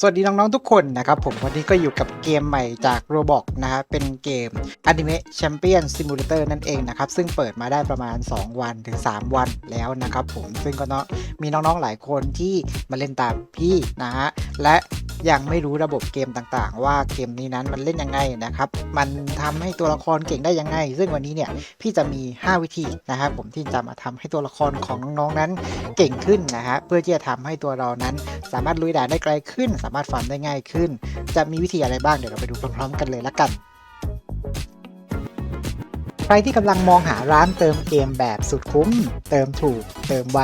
สวัสดีน้องๆทุกคนนะครับผมวันนี้ก็อยู่กับเกมใหม่จาก Roblox นะฮะเป็นเกม Anime Champion Simulator นั่นเองนะครับซึ่งเปิดมาได้ประมาณ 2 วันถึง 3 วันแล้วนะครับผมซึ่งก็เนาะมีน้องๆหลายคนที่มาเล่นตามพี่นะฮะและ ยังไม่รู้ระบบเกมต่างๆ ว่าเกมนี้นั้นมันเล่นยังไงนะครับ มันทำให้ตัวละครเก่งได้ยังไง ซึ่งวันนี้เนี่ยพี่จะมี 5 วิธีนะครับผมที่จะมาทำให้ตัวละครของน้องๆนั้นเก่งขึ้นนะฮะเพื่อที่จะทำให้ตัวเรานั้น สามารถลุยด่านได้ไกลขึ้น สามารถฟาร์มได้ง่ายขึ้น จะมีวิธีอะไรบ้างเดี๋ยวเราไปดูพร้อมๆ กันเลยละกันใครที่กำลังมองหาร้านเติมเกมแบบสุดคุ้ม เติมถูก เติมไว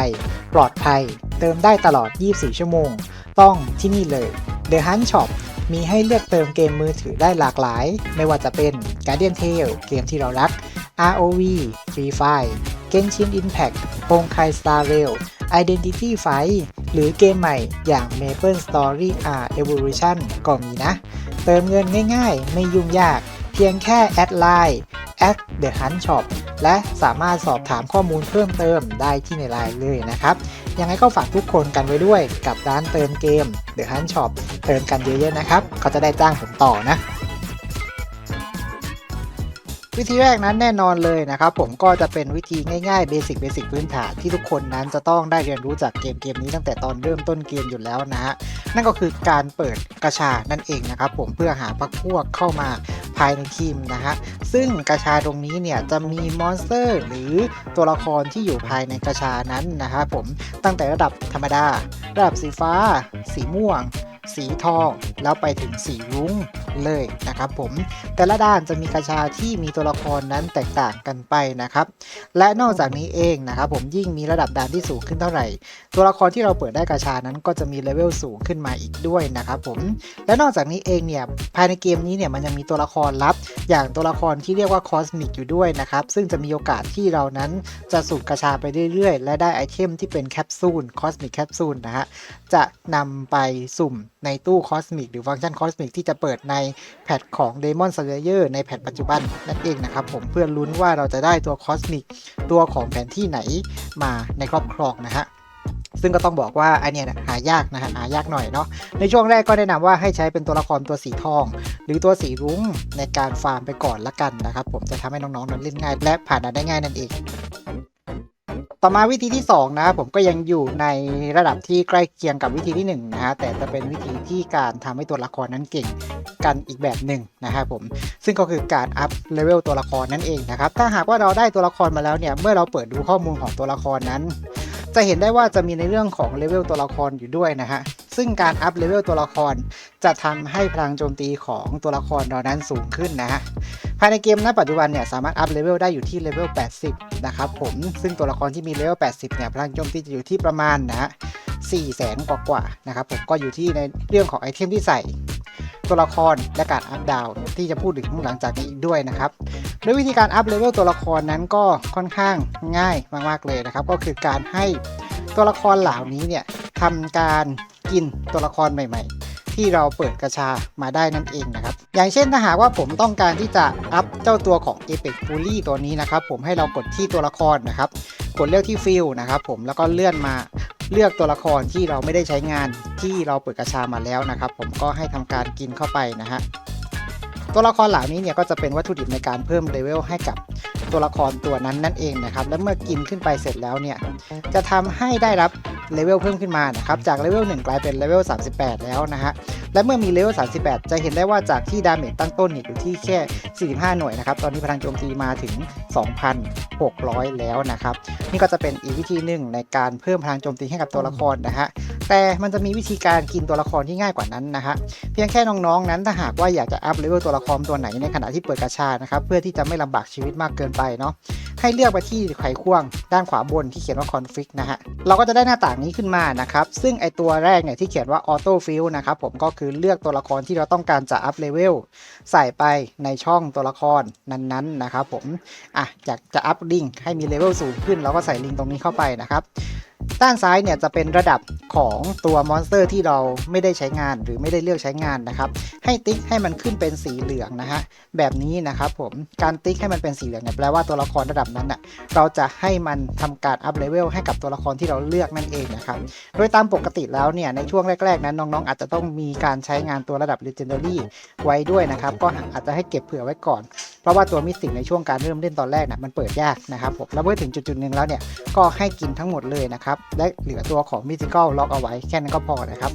ปลอดภัย เติมได้ตลอด 24 ชั่วโมง ต้องที่นี่เลย The Hunt Shop มีให้เลือกเติมเกมมือถือได้หลากหลาย ไม่ว่าจะเป็น Guardian Tale เกมที่เรารัก ROV Free Fire Genshin Impact โ o ง k a i Star Rail Identity Fight หรือเกมใหม่อย่าง Maple Story R Evolution ก็มีนะ เติมเงินง่ายๆ ไม่ยุ่งยาก เพียงแค่แอดไลน์ at the hunt shop และสามารถสอบถามข้อมูลเพิ่มเติมได้ที่ในไลน์เลยนะครับ ยังไงก็ฝากทุกคนกันไว้ด้วยกับร้านเติมเกม The Hunt Shop เติมกันเยอะๆนะครับ เขาจะได้จ้างผมต่อนะ วิธีแรกนั้นแน่นอนเลยนะครับผมก็จะเป็นวิธีง่ายๆเบสิกเบสิกพื้นฐานที่ทุกคนนั้นจะต้องได้เรียนรู้จากเกมเกมนี้ตั้งแต่ตอนเริ่มต้นเกมอยู่แล้วนะฮะนั่นก็คือการเปิดกระชานั่นเองนะครับผมเพื่อหาพักพวกเข้ามาภายในทีมนะฮะซึ่งกระชาตรงนี้เนี่ยจะมีมอนสเตอร์ หรือตัวละครที่อยู่ภายในกระชานั้นนะครับผมตั้งแต่ระดับธรรมดา ระดับสีฟ้า สีม่วง สีทอง แล้วไปถึงสีรุ้งเลยนะครับผมแต่ละด้านจะมีกระชาที่มีตัวละครนั้นแตกต่างกันไปนะครับ และนอกจากนี้เองนะครับผมยิ่งมีระดับด่านที่สูงขึ้นเท่าไหร่ ตัวละครที่เราเปิดได้กระชานั้นก็จะมีเลเวลสูงขึ้นมาอีกด้วยนะครับผมและนอกจากนี้เองเนี่ยภายในเกมนี้เนี่ยมันยังมีตัวละครลับ อย่างตัวละครที่เรียกว่าคอสมิกอยู่ด้วยนะครับซึ่งจะมีโอกาสที่เรานั้นจะสูดกระชาไปเรื่อยๆ และได้ไอเทมที่เป็นแคปซูลคอสมิกแคปซูลนะฮะจะนำไปสุ่ม ในตู้คอสมิกหรือฟังก์ชันคอสมิกที่จะเปิดในแพทของ Demon Slayer ในแพทปัจจุบันนั่นเองนะครับผมเพื่อลุ้นว่าเราจะได้ตัวคอสมิกตัวของแผนที่ไหนมาในครอบครองนะฮะซึ่งก็ต้องบอกว่าอันเนี้ยหายากนะฮะหายากหน่อยเนาะในช่วงแรกก็แนะนำว่าให้ใช้เป็นตัวละครตัวสีทอง หรือตัวสีรุ้งในการฟาร์มไปก่อนละกันนะครับผมจะทำให้น้องๆนั้นเล่นง่าย และผ่านด่านได้ง่ายนั่นเอง ต่อมาวิธีที่ 2 นะ ผมก็ยังอยู่ในระดับที่ใกล้เคียงกับวิธีที่ 1 นะฮะแต่จะเป็นวิธีที่การทำให้ตัวละครนั้นเก่งกันอีกแบบหนึ่งนะครับผมซึ่งก็คือการอัพเลเวลตัวละครนั่นเองนะครับถ้าหากว่าเราได้ตัวละครมาแล้วเนี่ยเมื่อเราเปิดดูข้อมูลของตัวละครนั้น จะเห็นได้ว่าจะมีในเรื่องของเลเวลตัวละครอยู่ด้วยนะฮะซึ่งการอัพเลเวลตัวละครจะทำให้พลังโจมตีของตัวละครเรานั้นสูงขึ้นนะฮะายในเกมณปัจจุบันเนี่ยสามารถอัพเลเวลได้อยู่ที่เลเวล 80 นะครับผมซึ่งตัวละครที่มีเลเวล 80 เนี่ยพลังโจมตีจะอยู่ที่ประมาณนะฮะ4แสนกว่าๆนะครับผมก็อยู่ที่ในเรื่องของไอเทมที่ใส่ ตัวละครและการอัพดาวที่จะพูดถึงหลังจากนี้อีกด้วยนะครับโดยวิธีการอัพเลเวลตัวละครนั้นก็ค่อนข้างง่ายมากๆเลยนะครับ ก็คือการให้ตัวละครเหล่านี้เนี่ยทำการกินตัวละครใหม่ ๆ ที่เราเปิดกระชามาได้นั่นเองนะครับ อย่างเช่นถ้าหากว่าผมต้องการที่จะอัพเจ้าตัวของ a p e x f u l y ตัวนี้นะครับ ผมให้เรากดที่ตัวละครนะครับ กดเลือกที่ฟิลนะครับ ผมแล้วก็เลื่อนมาเลือกตัวละครที่เราไม่ได้ใช้งานที่เราเปิดกระชามาแล้วนะครับ ผมก็ให้ทำการกินเข้าไปนะฮะตัวละครเหล่านี้เนี่ยก็จะเป็นวัตถุดิบในการเพิ่มเลเวลให้กับตัวละครตัวนั้นนั่นเองนะครับ และเมื่อกินขึ้นไปเสร็จแล้วเนี่ยจะทำให้ได้รับ เลเวลเพิ่มขึ้นมานะครับจากเลเวล1กลายเป็นเลเวล38 แล้วนะฮะและเมื่อมีเลเวล38 จะเห็นได้ว่าจากที่ดาเมจตั้งต้นเนี่ยอยู่ที่แค่ 45 หน่วยนะครับตอนนี้พลังโจมตีมาถึง 2,600 แล้วนะครับนี่ก็จะเป็นอีกวิธีหนึ่งในการเพิ่มพลังโจมตีให้กับตัวละครนะฮะแต่มันจะมีวิธีการกินตัวละครที่ง่ายกว่านั้นนะฮะเพียงแค่น้องๆนั้นถ้าหากว่าอยากจะอัพเลเวลตัวละครตัวไหนในขณะที่เปิดกระชานะครับเพื่อที่จะไม่ลำบากชีวิตมากเกินไปเนาะ ให้เลือกไปที่ไขควงด้านขวาบนที่เขียนว่า config นะฮะ เราก็จะได้หน้าต่างนี้ขึ้นมานะครับ ซึ่งไอตัวแรกเนี่ยที่เขียนว่า auto fill นะครับผมก็คือเลือกตัวละครที่เราต้องการจะอัพเลเวลใส่ไปในช่องตัวละครนั้นๆนะครับผม อะอยากจะอัพลิงให้มีเลเวลสูงขึ้นเราก็ใส่ลิงก์ตรงนี้เข้าไปนะครับ ด้านซ้ายเนี่ยจะเป็นระดับของตัวมอนสเตอร์ที่เราไม่ได้ใช้งานหรือไม่ได้เลือกใช้งานนะครับ ให้ติ๊กให้มันขึ้นเป็นสีเหลืองนะฮะแบบนี้นะครับผมการติ๊กให้มันเป็นสีเหลืองเนี่ยแปลว่าตัวละครระดับนั้นน่ะเราจะให้มันทำการอัพเลเวลให้กับตัวละครที่เราเลือกนั่นเองนะครับโดยตามปกติแล้วเนี่ยในช่วงแรกๆนั้นน้องๆ อาจจะต้องมีการใช้งานตัวระดับ Legendary ไว้ด้วยนะครับก็อาจจะให้เก็บเผื่อไว้ก่อน เพราะว่าตัวมิสติกในช่วงการเริ่มเล่นตอนแรกน่ะมันเปิดยากนะครับผมแล้วเมื่อถึงจุดๆหนึ่งแล้วเนี่ยก็ให้กินทั้งหมดเลยนะครับและเหลือตัวของมิสิคอลล็อกเอาไว้แค่นั้นก็พอนะครับ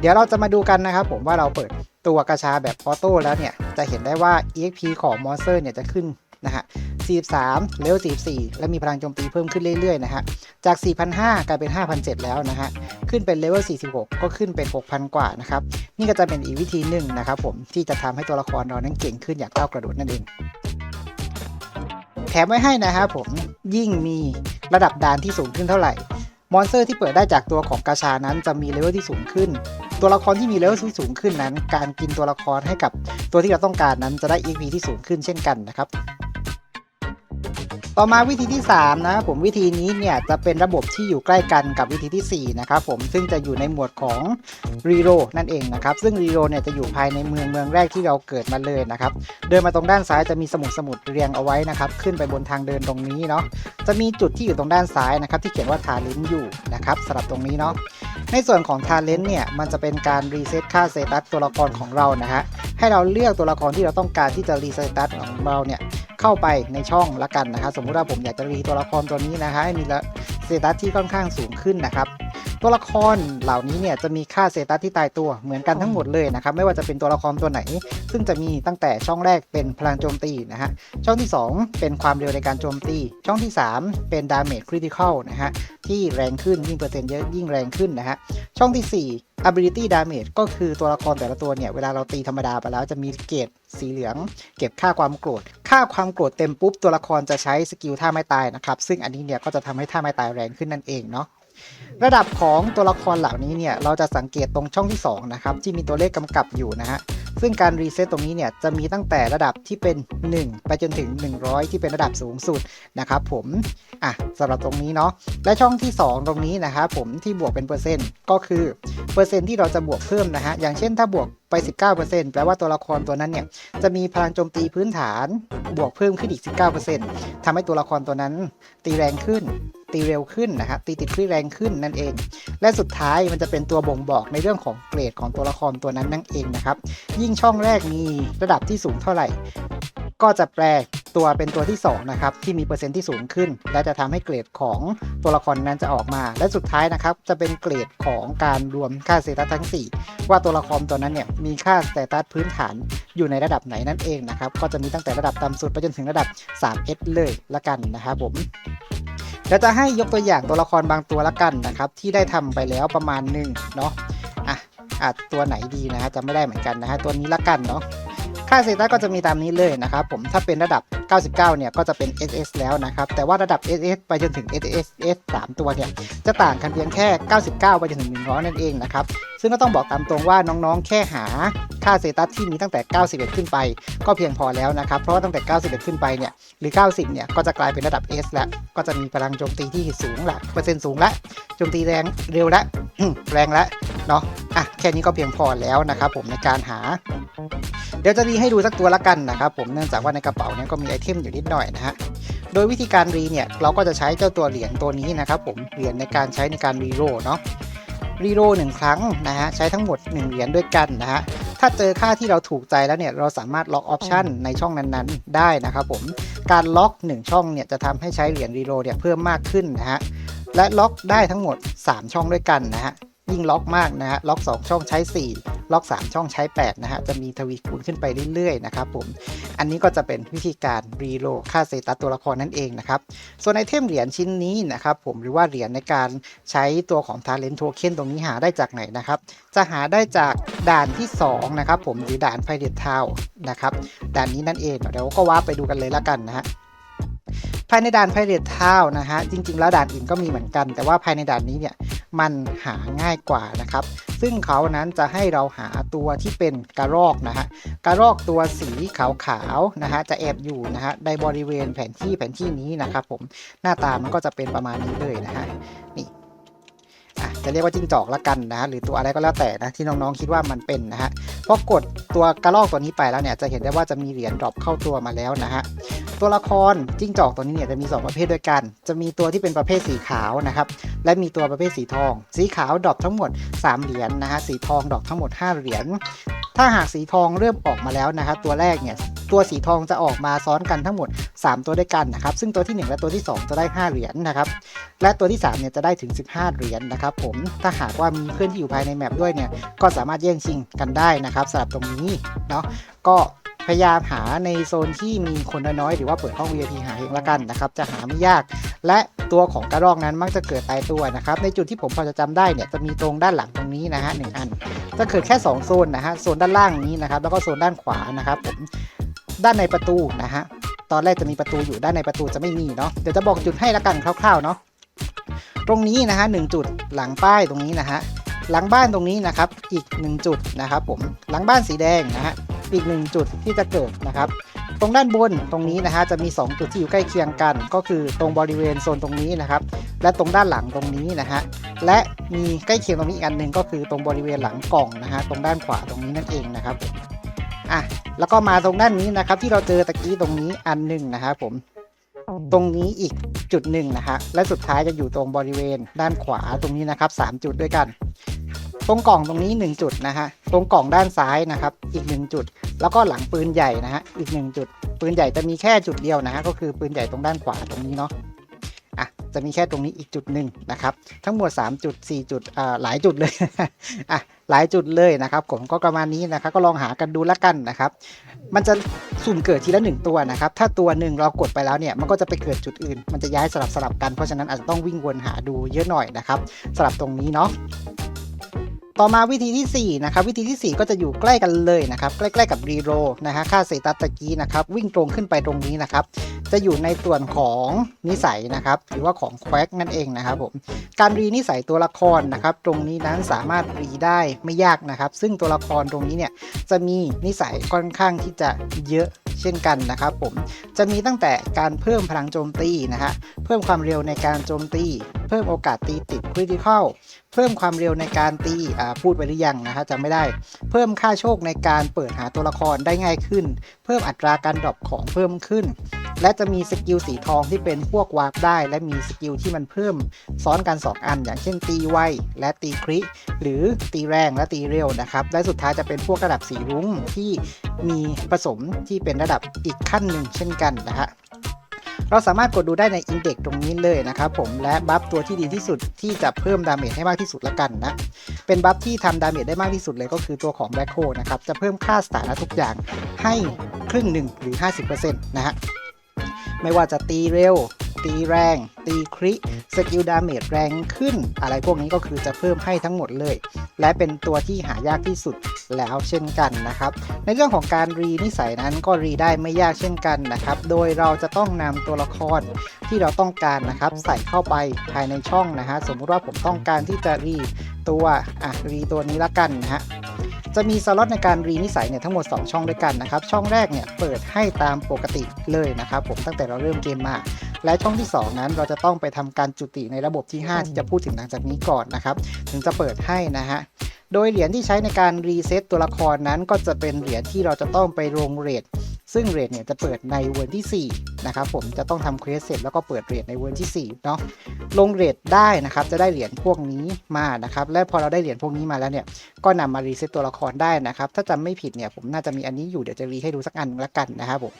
เดี๋ยวเราจะมาดูกันนะครับผมว่าเราเปิดตัวกระชาแบบออโต้แล้วเนี่ย จะเห็นได้ว่า EXP ของมอนสเตอร์เนี่ยจะขึ้นนะฮะ 43เลเวล44 และมีพลังโจมตีเพิ่มขึ้นเรื่อยๆ นะฮะ จาก 4,500 กลายเป็น 5,700 แล้วนะฮะ ขึ้นเป็นเลเวล 46 ก็ขึ้นเป็น 6,000 กว่านะครับ นี่ก็จะเป็นอีกวิธีหนึ่งนะครับผมที่จะทำให้ตัวละครเรานั้นเก่งขึ้นอย่างก้าวกระโดดนั่นเอง แถมไว้ให้นะครับผมยิ่งมีระดับดานที่สูงขึ้นเท่าไหร่ มอนสเตอร์ที่เปิดได้จากตัวของกาชานั้นจะมีเลเวลที่สูงขึ้น ตัวละครที่มีเลเวลที่สูงขึ้นนั้น การกินตัวละครให้กับตัวที่เราต้องการนั้นจะได้ EP ที่สูงขึ้นเช่นกันนะครับ ต่อมาวิธีที่3นะครับผมวิธีนี้เนี่ยจะเป็นระบบที่อยู่ใกล้กันกับวิธีที่4นะครับผมซึ่งจะอยู่ในหมวดของรีโรนั่นเองนะครับซึ่งรีโรเนี่ยจะอยู่ภายในเมืองเมืองแรกที่เราเกิดมาเลยนะครับเดินมาตรงด้านซ้ายจะมีสมุดสมุดเรียงเอาไว้นะครับขึ้นไปบนทางเดินตรงนี้เนาะจะมีจุดที่อยู่ตรงด้านซ้ายนะครับที่เขียนว่าทาเลนอยู่นะครับสำหรับตรงนี้เนาะในส่วนของทาเลนเนี่ยมันจะเป็นการรีเซ็ตค่าเซตัสตัวละครของเรานะฮะให้เราเลือกตัวละครที่เราต้องการที่จะรีเซตัสของเราเนี่ย เข้าไปในช่องละกันนะครับ สมมุติว่าผมอยากจะรีตัวละครตัวนี้นะฮะให้มีเซตัสที่ค่อนข้างสูงขึ้นนะครับ ตัวละครเหล่านี้เนี่ยจะมีค่าเซตัสที่ตายตัวเหมือนกันทั้งหมดเลยนะครับไม่ว่าจะเป็นตัวละครตัวไหน ซึ่งจะมีตั้งแต่ช่องแรกเป็นพลังโจมตีนะฮะช่องที่ 2 เป็นความเร็วในการโจมตี ช่องที่ 3 เป็นดาเมจคริติคอลนะฮะที่แรงขึ้นยิ่งเปอร์เซ็นต์เยอะยิ่งแรงขึ้นนะฮะช่องที่ 4 ability damage ก็คือตัวละครแต่ละตัวเนี่ย เวลาเราตีธรรมดาไปแล้วจะมีเกรดสีเหลือง เก็บค่าความโกรธ ค่าความโกรธเต็มปุ๊บ ตัวละครจะใช้สกิลท่าไม่ตายนะครับ ซึ่งอันนี้เนี่ยก็จะทำให้ท่าไม่ตายแรงขึ้นนั่นเองเนาะ ระดับของตัวละครเหล่านี้เนี่ยเราจะสังเกตตรงช่องที่2นะครับที่มีตัวเลขกำกับอยู่นะฮะซึ่งการรีเซ็ตตรงนี้เนี่ยจะมีตั้งแต่ระดับที่เป็น 1 ไปจนถึง 100 ที่เป็นระดับสูงสุดนะครับผมอะสำหรับตรงนี้เนาะและช่องที่ 2 ตรงนี้นะครับผมที่บวกเป็นเปอร์เซ็นต์ก็คือเปอร์เซ็นต์ที่เราจะบวกเพิ่มนะฮะอย่างเช่นถ้าบวก ไป 19%แปลว่าตัวละครตัวนั้นเนี่ยจะมีพลังโจมตีพื้นฐานบวกเพิ่มขึ้นอีก 19%ทำให้ตัวละครตัวนั้น ตีแรงขึ้น ตีเร็วขึ้นนะฮะตีติดคลื่นแรงขึ้นนั่นเอง และสุดท้ายมันจะเป็นตัวบ่งบอกในเรื่องของเกรดของตัวละครตัวนั้นนั่นเองนะครับ ยิ่งช่องแรกมีระดับที่สูงเท่าไหร่ ก็จะแปล ตัวเป็นตัวที่ 2 นะครับ ที่มีเปอร์เซ็นต์ที่สูงขึ้น และจะทำให้เกรดของตัวละครนั้นจะออกมา และสุดท้ายนะครับ จะเป็นเกรดของการรวมค่าเซตัสทั้ง 4 ว่าตัวละครตัวนั้นเนี่ยมีค่าเซตัสพื้นฐานอยู่ในระดับไหนนั่นเองนะครับ ก็จะมีตั้งแต่ระดับต่ำสุดไปจนถึงระดับ 3S เลยละกันนะครับผมเดี๋ยวจะให้ยกตัวอย่างตัวละครบางตัวละกันนะครับ ที่ได้ทำไปแล้วประมาณหนึ่งเนาะอะอาจตัวไหนดีนะฮะจะไม่ได้เหมือนกันนะฮะตัวนี้ละกันเนาะค่าเซตัสก็จะมีตามนี้เลยนะครับผมถ้าเป็นระดับ 99 เนี่ยก็จะเป็น SS แล้วนะครับ แต่ว่าระดับ SS ไปจนถึง SS 3 ตัวเนี่ยจะต่างกันเพียงแค่ 99 ไปจนถึง 100 นั่นเองนะครับซึ่งก็ต้องบอกตามตรงว่าน้องๆ แค่หาค่าเซตัสที่มีตั้งแต่ 91 ขึ้นไป ก็เพียงพอแล้วนะครับ เพราะว่าตั้งแต่ 91 ขึ้นไปเนี่ยหรือ 90 เนี่ยก็จะกลายเป็นระดับ S แล้ว ก็จะมีพลังโจมตีที่สูงละเปอร์เซ็นต์สูงละโจมตีแรงเร็วละแรงละเนาะอะแค่นี้ก็เพียงพอแล้วนะครับผมในการหา เดี๋ยวจะรีให้ดูสักตัวละกันนะครับผมเนื่องจากว่าในกระเป๋าเนี่ยก็มีไอเทมอยู่นิดหน่อยนะฮะโดยวิธีการรีเนี่ยเราก็จะใช้เจ้าตัวเหรียญตัวนี้นะครับผมเหรียญในการใช้ในการรีโรเนาะ รีโรหนึ่งครั้งนะฮะใช้ทั้งหมด 1 เหรียญด้วยกันนะฮะถ้าเจอค่าที่เราถูกใจแล้วเนี่ยเราสามารถล็อกออปชันในช่องนั้นๆ ได้นะครับผมการล็อก 1 ช่องเนี่ยจะทำให้ใช้เหรียญรีโรเนี่ยเพิ่มมากขึ้นนะฮะและล็อกได้ทั้งหมด 3 ช่องด้วยกันนะฮะ ยิ่งล็อกมากนะฮะล็อก 2 ช่องใช้ 4 ล็อก 3 ช่องใช้ 8 นะฮะ จะมีทวีคูณขึ้นไปเรื่อยๆนะครับผม อันนี้ก็จะเป็นวิธีการรีโลค่าเซตัสตัวละครนั่นเองนะครับ ส่วนไอเทมเหรียญชิ้นนี้นะครับผมหรือว่าเหรียญในการใช้ตัวของ Talent Token ตรงนี้หาได้จากไหนนะครับ จะหาได้จากด่านที่ 2 นะครับผมหรือด่าน Pirate Town นะครับด่านนี้นั่นเองเดี๋ยวก็ว่าไปดูกันเลยละกันนะฮะภายในด่าน Pirate Town นะฮะ จริง ๆ แล้วด่านอื่นก็มีเหมือนกัน แต่ว่าภายในด่านนี้เนี่ย มันหาง่ายกว่านะครับ ซึ่งเขานั้นจะให้เราหาตัวที่เป็นกระรอกนะฮะกระรอกตัวสีขาวๆนะฮะจะแอบอยู่นะฮะในบริเวณแผนที่แผนที่นี้นะครับผมหน้าตามันก็จะเป็นประมาณนี้เลยนะฮะนี่ จะเรียกว่าจิ้งจอกละกันนะฮะหรือตัวอะไรก็แล้วแต่นะที่น้องๆคิดว่ามันเป็นนะฮะพอกดตัวกระรอกตัวนี้ไปแล้วเนี่ยจะเห็นได้ว่าจะมีเหรียญดรอปเข้าตัวมาแล้วนะฮะตัวละครจิ้งจอกตัวนี้เนี่ยจะมี 2 ประเภทด้วยกัน จะมีตัวที่เป็นประเภทสีขาวนะครับและมีตัวประเภทสีทอง สีขาวดรอปทั้งหมด 3 เหรียญนะฮะสีทองดรอปทั้งหมด 5 เหรียญถ้าหากสีทองเริ่มออกมาแล้วนะครับตัวแรกเนี่ย ตัวสีทองจะออกมาซ้อนกันทั้งหมด 3 ตัวด้วยกันนะครับ ซึ่งตัวทีหนึ่1 และตัวที่ 2 จะได้ 5 เหรียญนะครับ และตัวที่3เนี่ยจะได้ถึง 15 เหรียญนะครับ ผม ถ้าหากว่ามีเพื่อนที่อยู่ภายในแมปด้วยเนี่ย ก็สามารถแย่งชิงกันได้นะครับสำหรับตรงนี้เนาะ ก็พยายามหาในโซนที่มีคนน้อยๆ หรือว่าเปิดห้อง VIP หาเองละกันนะครับ จะหาไม่ยาก และตัวของกระรอกนั้นมักจะเกิดตายตัวนะครับ ในจุดที่ผมพอจะจำได้เนี่ยจะมีตรงด้านหลังตรงนี้นะฮะหนึ่งอัน จะเกิดแค่ 2 โซนนะฮะ โซนด้านล่างนี้นะครับ แล้วก็โซนด้านขวานะครับผม ด้านในประตูนะฮะ ตอนแรกจะมีประตูอยู่ด้านในประตูจะไม่มีเนาะ เดี๋ยวจะบอกจุดให้ละกันคร่าวๆเนาะ ตรงนี้นะฮะหนึ่งจุดหลังป้ายตรงนี้นะฮะ หลังบ้านตรงนี้นะครับ อีก 1 จุดนะครับผม หลังบ้านสีแดงนะฮะ อีก 1 จุดที่จะเกิดนะครับ ตรงด้านบนตรงนี้นะฮะจะมี 2 จุดที่อยู่ใกล้เคียงกัน ก็คือตรงบริเวณโซนตรงนี้นะครับ และตรงด้านหลังตรงนี้นะฮะ และมีใกล้เคียงตรงนี้อีกอันหนึ่งก็คือตรงบริเวณหลังกล่องนะฮะ ตรงด้านขวาตรงนี้นั่นเองนะครับผม อะแล้วก็มาตรงด้านนี้นะครับ ที่เราเจอตะกี้ตรงนี้อันหนึ่งนะครับผมตรงนี้อีกจุดหนึ่งนะฮะและสุดท้ายจะอยู่ตรงบริเวณด้านขวาตรงนี้นะครับสามจุดด้วยกัน ตรงกล่องตรงนี้ 1 จุดนะฮะตรงกล่องด้านซ้ายนะครับ อีก 1 จุด แล้วก็หลังปืนใหญ่นะฮะอีก 1 จุด ปืนใหญ่จะมีแค่จุดเดียวนะฮะก็คือปืนใหญ่ตรงด้านขวาตรงนี้เนาะอะจะมีแค่ตรงนี้อีกจุดหนึ่งนะครับ ทั้งหมด 3 จุด 4 จุดอ่าหลายจุดเลยอะ หลายจุดเลยนะครับ ผมก็ประมาณนี้นะครับก็ลองหากันดูละกันนะครับ มันจะสุ่มเกิดทีละหนึ่งตัวนะครับ ถ้าตัวหนึ่งเรากดไปแล้วเนี่ยมันก็จะไปเกิดจุดอื่น มันจะย้ายสลับสลับกันเพราะฉะนั้นอาจจะต้องวิ่งวนหาดูเยอะหน่อยนะครับสลับตรงนี้เนาะ ต่อมาวิธีที่ 4 นะครับ วิธีที่ 4 ก็จะอยู่ใกล้กันเลยนะครับ ใกล้ๆกับรีโรนะฮะค่าเซตัสตะกี้นะครับ วิ่งตรงขึ้นไปตรงนี้นะครับ จะอยู่ในส่วนของนิสัยนะครับ หรือว่าของแควกนั่นเองนะครับผม การรีนิสัยตัวละครนะครับ ตรงนี้นั้นสามารถรีได้ไม่ยากนะครับ ซึ่งตัวละครตรงนี้เนี่ยจะมีนิสัยค่อนข้างที่จะเยอะเช่นกันนะครับผม จะมีตั้งแต่การเพิ่มพลังโจมตีนะฮะ เพิ่มความเร็วในการโจมตี เพิ่มโอกาสตีติดคริติคอลเพิ่มความเร็วในการตีอ่าพูดไปหรือยังนะฮะจำไม่ได้ เพิ่มค่าโชคในการเปิดหาตัวละครได้ง่ายขึ้น เพิ่มอัตราการดรอปของเพิ่มขึ้น และจะมีสกิลสีทองที่เป็นพวกวาร์ปได้ และมีสกิลที่มันเพิ่มซ้อนกัน 2 อัน อย่างเช่นตีไวและตีคริหรือตีแรงและตีเร็วนะครับ และสุดท้ายจะเป็นพวกระดับสีรุ้งที่มีผสมที่เป็นระดับอีกขั้นหนึ่งเช่นกันนะฮะ เราสามารถกดดูได้ในอินเด็กตรงนี้เลยนะครับผมและบัฟตัวที่ดีที่สุดที่จะเพิ่มดาเมจให้มากที่สุดละกันนะ เป็นบัฟที่ทำดาเมจได้มากที่สุดเลยก็คือตัวของแบล็คโฮนะครับจะเพิ่มค่าสถานะทุกอย่างให้ครึ่งหนึ่งหรือ 50%นะฮะไม่ว่าจะตีเร็ว ตีแรง ตีคริสกิลดาเมจแรงขึ้น อะไรพวกนี้ก็คือจะเพิ่มให้ทั้งหมดเลย และเป็นตัวที่หายากที่สุดแล้วเช่นกันนะครับ ในเรื่องของการรีนิสัยนั้นก็รีได้ไม่ยากเช่นกันนะครับ โดยเราจะต้องนำตัวละครที่เราต้องการนะครับ ใส่เข้าไปภายในช่องนะฮะสมมุติว่าผมต้องการที่จะรีตัวอะรีตัวนี้ละกันนะฮะจะมีสล็อตในการรีนิสัยเนี่ยทั้งหมด 2 ช่องด้วยกันนะครับ ช่องแรกเนี่ยเปิดให้ตามปกติเลยนะครับ ผมตั้งแต่เราเริ่มเกมมา และช่องที่ 2 นั้นเราจะต้องไปทำการจุติในระบบที่ 5 ที่จะพูดถึงหลังจากนี้ก่อนนะครับ ถึงจะเปิดให้นะฮะโดยเหรียญที่ใช้ในการรีเซ็ตตัวละครนั้นก็จะเป็นเหรียญที่เราจะต้องไปลงเรทซึ่งเรทเนี่ยจะเปิดในเวอร์ที่ 4 นะครับผมจะต้องทำเควสเสร็จแล้วก็เปิดเรทในเวอร์ที่ 4 เนาะลงเรทได้นะครับ จะได้เหรียญพวกนี้มานะครับ และพอเราได้เหรียญพวกนี้มาแล้วเนี่ย ก็นำมารีเซ็ตตัวละครได้นะครับ ถ้าจำไม่ผิดเนี่ยผมน่าจะมีอันนี้อยู่เดี๋ยวจะรีให้ดูสักอันละกันนะครับผม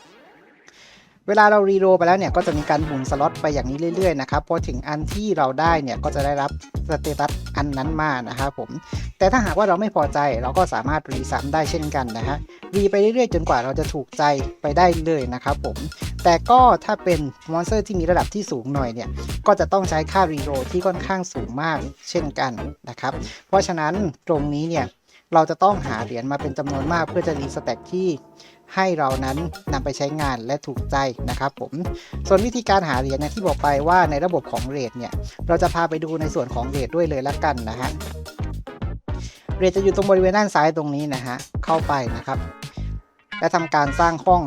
เวลาเรารีโรไปแล้วเนี่ยก็จะมีการหมุนสล็อตไปอย่างนี้เรื่อยๆนะครับพอถึงอันที่เราได้เนี่ยก็จะได้รับสเตตัสอันนั้นมานะครับผมแต่ถ้าหากว่าเราไม่พอใจเราก็สามารถรีซ้ำได้เช่นกันนะฮะรีไปเรื่อยๆ จนกว่าเราจะถูกใจไปได้เลยนะครับผมแต่ก็ถ้าเป็นมอนสเตอร์ที่มีระดับที่สูงหน่อยเนี่ยก็จะต้องใช้ค่ารีโรที่ค่อนข้างสูงมากเช่นกันนะครับเพราะฉะนั้นตรงนี้เนี่ย เราจะต้องหาเหรียญมาเป็นจำนวนมากเพื่อจะรีสแต็กที่ให้เรานั้นนำไปใช้งานและถูกใจนะครับผม ส่วนวิธีการหาเหรียญนี่ยที่บอกไปว่าในระบบของเรทเนี่ย เราจะพาไปดูในส่วนของเรทด้วยเลยละกันนะฮะ เรทจะอยู่ตรงบริเวณด้านซ้ายตรงนี้นะฮะ เข้าไปนะครับ และทำการสร้างห้อง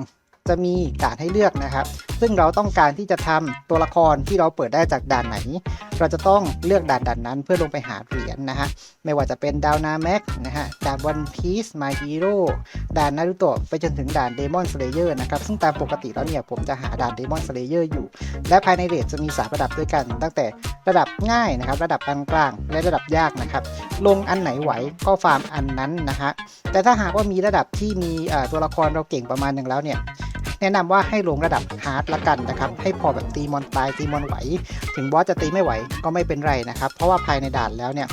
จะมีการให้เลือกนะครับ ซึ่งเราต้องการที่จะทำตัวละครที่เราเปิดได้จากด่านไหน เราจะต้องเลือกด่านด่านนั้นเพื่อลงไปหาเหรียญนะฮะ ไม่ว่าจะเป็นดาวนาแม็กนะฮะ ด่านวันพีซมาฮีโร่ด่านนารุโตะไปจนถึงด่านเดมอนสเลเยอร์นะครับ ซึ่งตามปกติแล้วเนี่ยผมจะหาด่านเดมอนสเลเยอร์อยู่ และภายในเรทจะมี 3 ระดับด้วยกัน ตั้งแต่ระดับง่ายนะครับ ระดับกลางๆและระดับยากนะครับลงอันไหนไหวก็ฟาร์มอันนั้นนะฮะแต่ถ้าหากว่ามีระดับที่มีตัวละครเราเก่งประมาณหนึ่งแล้วเนี่ย แนะนำว่าให้ลงระดับฮาร์ดละกันนะครับ ให้พอแบบตีมอนตายตีมอนไหว ถึงบอสจะตีไม่ไหวก็ไม่เป็นไรนะครับ เพราะว่าภายในด่านแล้วเนี่ย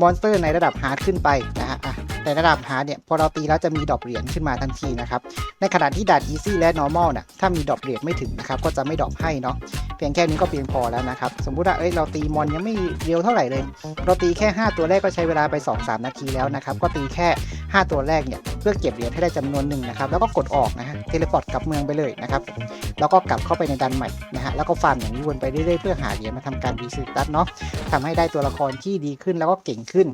มอนสเตอร์ในระดับฮาร์ดขึ้นไปนะ ในระดับฮาร์ดเนี่ยพอเราตีแล้วจะมีดรอปเหรียญขึ้นมาทันทีนะครับในขณะที่ด่านอีซี่และ normal น่ะถ้ามีดรอปเหรียญไม่ถึงนะครับก็จะไม่ดรอปให้เนาะเพียงแค่นี้ก็เพียงพอแล้วนะครับสมมุติว่าเอ้ยเราตีมอนยังไม่เร็วเท่าไหร่เลย เราตีแค่ 5 ตัวแรกก็ใช้เวลาไป 2-3 นาทีแล้วนะครับก็ตีแค่ 5 ตัวแรกเนี่ยเพื่อเก็บเหรียญให้ได้จำนวนหนึ่งนะครับแล้วก็กดออกนะฮะเทเลพอร์ตกลับเมืองไปเลยนะครับแล้วก็กลับเข้าไปในดันใหม่นะฮะแล้วก็ฟาร์มอย่างนี้วนไปเรื่อยๆเพื่อหาเหรียญมาทำการรีสตัสเนาะทำให้ได้ตัวละครที่ดีขึ้นแล้วก็เก่งขึ้น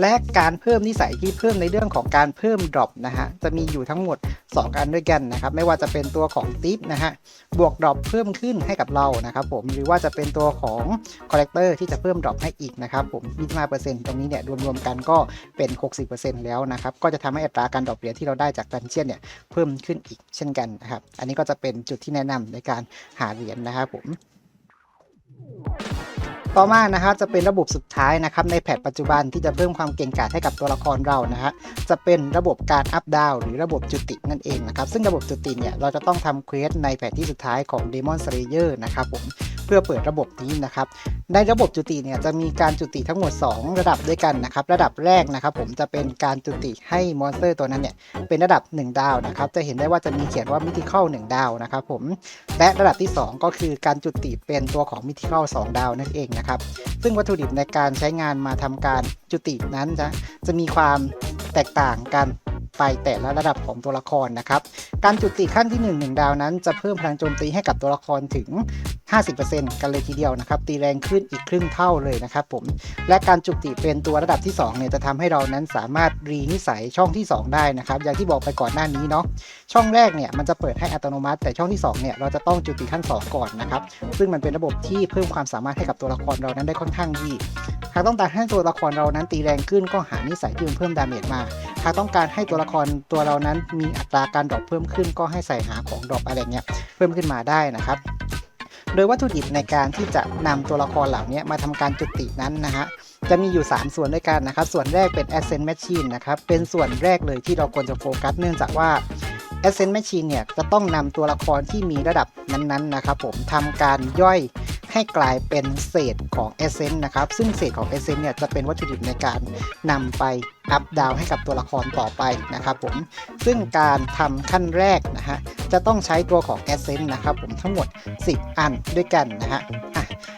และการเพิ่มนิสัยที่เพิ่มในเรื่องของการเพิ่มดรอปนะฮะจะมีอยู่ทั้งหมด 2 อันด้วยกันนะครับไม่ว่าจะเป็นตัวของทิปนะฮะบวกดรอปเพิ่มขึ้นให้กับเรานะครับผมหรือว่าจะเป็นตัวของคอลเลกเตอร์ที่จะเพิ่มดรอปให้อีกนะครับผม25%ตรงนี้เนี่ยรวมๆกันก็เป็น 60%แล้วนะครับก็จะทำให้อัตราการดรอปเหรียญที่เราได้จากดันเจียนเนี่ยเพิ่มขึ้นอีกเช่นกันนะครับอันนี้ก็จะเป็นจุดที่แนะนำในการหาเหรียญนะครับผม ต่อมานะครับจะเป็นระบบสุดท้ายนะครับในแพทปัจจุบันที่จะเพิ่มความเก่งกาจให้กับตัวละครเรานะฮะจะเป็นระบบการอัพดาวหรือระบบจุตินั่นเองนะครับซึ่งระบบจุติเนี่ยเราจะต้องทำเควสในแพทที่สุดท้ายของ Demon Slayer นะครับผม พื่อเปิดระบบนี้นะครับ ในระบบจุติเนี่ยจะมีการจุติทั้งหมด 2 ระดับด้วยกันนะครับ ระดับแรกนะครับ ผมจะเป็นการจุติให้มอนสเตอร์ตัวนั้นเนี่ยเป็นระดับ 1 ดาวนะครับ จะเห็นได้ว่าจะมีเขียนว่ามิติเข้า1ดาวนะครับผม และระดับที่ 2 ก็คือการจุติเป็นตัวของมิติเข้า2ดาวนั่นเองนะครับ ซึ่งวัตถุดิบในการใช้งานมาทำการจุตินั้นจะจะมีความแตกต่างกันไปแต่ละระดับของตัวละครนะครับ การจุติขั้นที่ 1 1 ดาวนั้นจะเพิ่มพลังโจมตีให้กับตัวละครถึง 50%กันเลยทีเดียวนะครับ ตีแรงขึ้นอีกครึ่งเท่าเลยนะครับผม และการจุติเป็นตัวระดับที่2เนี่ยจะทำให้เรานั้นสามารถรีนิสัยช่องที่ 2 ได้นะครับ อย่างที่บอกไปก่อนหน้านี้เนาะ ช่องแรกเนี่ยมันจะเปิดให้อัตโนมัติ แต่ช่องที่2เนี่ยเราจะต้องจุติขั้น 2 ก่อนนะครับ ซึ่งมันเป็นระบบที่เพิ่มความสามารถให้กับตัวละครเรานั้นได้ค่อนข้างดี หากต้องการให้ตัวละครเรานั้นตีแรงขึ้นก็หานิสัยที่มันเพิ่มดาเมจมาหากต้องการให้ตัวละครตัวเรานั้นมีอัตราการดรอปเพิ่มขึ้นก็ให้ใส่หาของดรอปอะไรเงี้ยเพิ่มขึ้นมาได้นะครับ โดยวัตถุดิบในการที่จะนำตัวละครเหล่านี้มาทำการจุตินั้นนะฮะจะมีอยู่ 3 ส่วนด้วยกันนะครับ ส่วนแรกเป็น Ascent Machine นะครับ เป็นส่วนแรกเลยที่เราควรจะโฟกัสเนื่องจากว่า Ascent Machine เนี่ยจะต้องนำตัวละครที่มีระดับนั้นๆนะครับผมทำการย่อย ให้กลายเป็นเศษของ Essence นะครับ ซึ่งเศษของ Essence เนี่ยจะเป็นวัตถุดิบในการนำไปอัพดาวให้กับตัวละครต่อไปนะครับผม ซึ่งการทำขั้นแรกนะฮะ จะต้องใช้ตัวของ Essence นะครับผมทั้งหมด 10 อันด้วยกันนะฮะ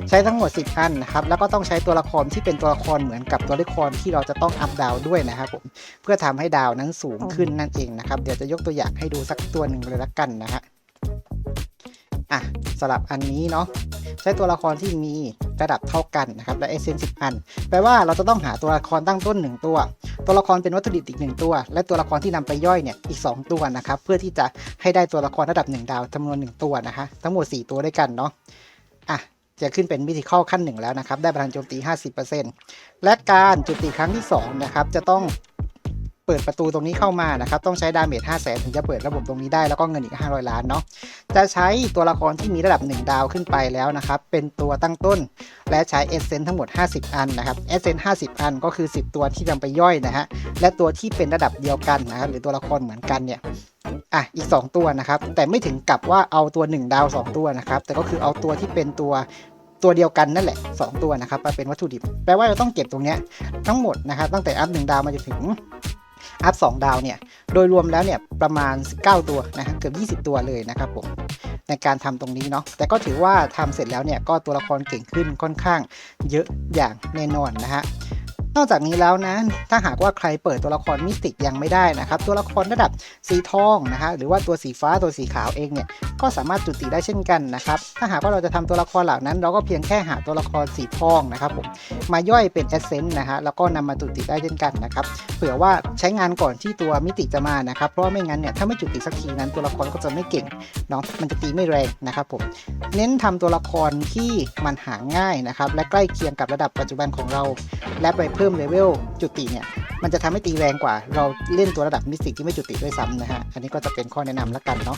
ใช้ทั้งหมด 10 อันนะครับ แล้วก็ต้องใช้ตัวละครที่เป็นตัวละครเหมือนกับตัวละครที่เราจะต้องอัพดาวด้วยนะครับผม เพื่อทำให้ดาวนั้นสูงขึ้นนั่นเองนะครับ เดี๋ยวจะยกตัวอย่างให้ดูสักตัวหนึ่งเลยละกันนะฮะ อะสำหรับอันนี้เนาะใช้ตัวละครที่มีระดับเท่ากันนะครับและเอเซนสิบอัน แปลว่าเราจะต้องหาตัวละครตั้งต้น 1 ตัว ตัวละครเป็นวัตถุดิบอีก1ตัว และตัวละครที่นำไปย่อยเนี่ยอีก 2 ตัวนะครับเพื่อที่จะให้ได้ตัวละครระดับ 1 ดาวจำนวน 1 ตัวนะฮะทั้งหมด 4 ตัวด้วยกันเนาะอะจะขึ้นเป็นวิธีเข้าขั้น 1 แล้วนะครับได้พลังโจมตี 50%และการจุติครั้งที่2นะครับจะต้องเปิดประตูตรงนี้เข้ามานะครับต้องใช้ดาเมจ5 0 0 0 0 0 ถึงจะเปิดระบบตรงนี้ได้แล้วก็เงินอีก 500 ล้านเนาะ จะใช้ตัวละครที่มีระดับ 1 ดาวขึ้นไปแล้วนะครับ เป็นตัวตั้งต้น และใช้เอเซนทั้งหมด 50 อันนะครับเอเซน50 อันก็คือ 10 ตัวที่นำไปย่อยนะฮะ และตัวที่เป็นระดับเดียวกันนะครับหรือตัวละครเหมือนกันเนี่ยอะอีก 2 ตัวนะครับ แต่ไม่ถึงกับว่าเอาตัว 1 ดาว 2 ตัวนะครับ แต่ก็คือเอาตัวที่เป็นตัวตัวเดียวกันนั่นแหละ 2 ตัวนะครับมาเป็นวัตถุดิบ แปลว่าเราต้องเก็บตรงเนี้ยทั้งหมดนะครับ ตั้งแต่อัพ1ดาวมาจนถึง อัพ2ดาวเนี่ยโดยรวมแล้วเนี่ยประมาณ 19 ตัวนะฮะเกือบ20 ตัวเลยนะครับผมในการทำตรงนี้เนาะแต่ก็ถือว่าทำเสร็จแล้วเนี่ยก็ตัวละครเก่งขึ้นค่อนข้างเยอะอย่างแน่นอนนะฮะ นอกจากนี้แล้วนะ ถ้าหากว่าใครเปิดตัวละครมิติกยังไม่ได้นะครับ ตัวละครระดับสีทองนะฮะหรือว่าตัวสีฟ้าตัวสีขาวเองเนี่ยก็สามารถจุติได้เช่นกันนะครับ ถ้าหากว่าเราจะทำตัวละครเหล่านั้น เราก็เพียงแค่หาตัวละครสีทองนะครับผมมาย่อยเป็นเอเซนต์นะฮะแล้วก็นำมาจุติได้เช่นกันนะครับเผื่อว่าใช้งานก่อนที่ตัวมิติจะมานะครับ เพราะว่าไม่งั้นเนี่ยถ้าไม่จุติสักทีนั้นตัวละครก็จะไม่เก่งเนาะมันจะตีไม่แรงนะครับผมเน้นทำตัวละครที่มันหาง่ายนะครับและใกล้เคียงกับระดับปัจจุบันของเรา และไปเพิ่พิ่มเลเวลจุติเนี่ย มันจะทำให้ตีแรงกว่า เราเล่นตัวระดับมิสติกที่ไม่จุติด้วยซ้ำนะฮะ อันนี้ก็จะเป็นข้อแนะนำแล้วกันเนาะ